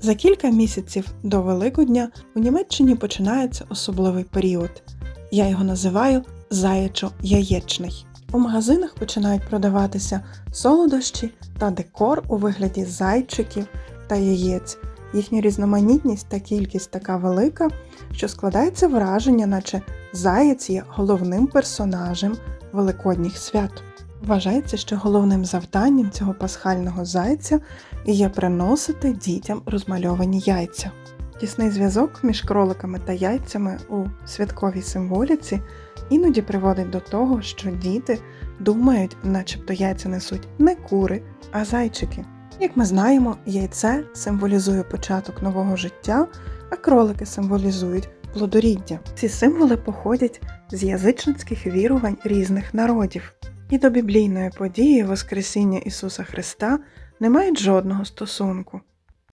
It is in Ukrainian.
За кілька місяців до Великодня у Німеччині починається особливий період. Я його називаю заячо-яєчний. У магазинах починають продаватися солодощі та декор у вигляді зайчиків та яєць. Їхня різноманітність та кількість така велика, що складається враження, наче заєць є головним персонажем великодніх свят. Вважається, що головним завданням цього пасхального зайця є приносити дітям розмальовані яйця. Тісний зв'язок між кроликами та яйцями у святковій символіці іноді приводить до того, що діти думають, начебто яйця несуть не кури, а зайчики. Як ми знаємо, яйце символізує початок нового життя, а кролики символізують плодоріддя. Ці символи походять з язичницьких вірувань різних народів. І до біблійної події Воскресіння Ісуса Христа не мають жодного стосунку.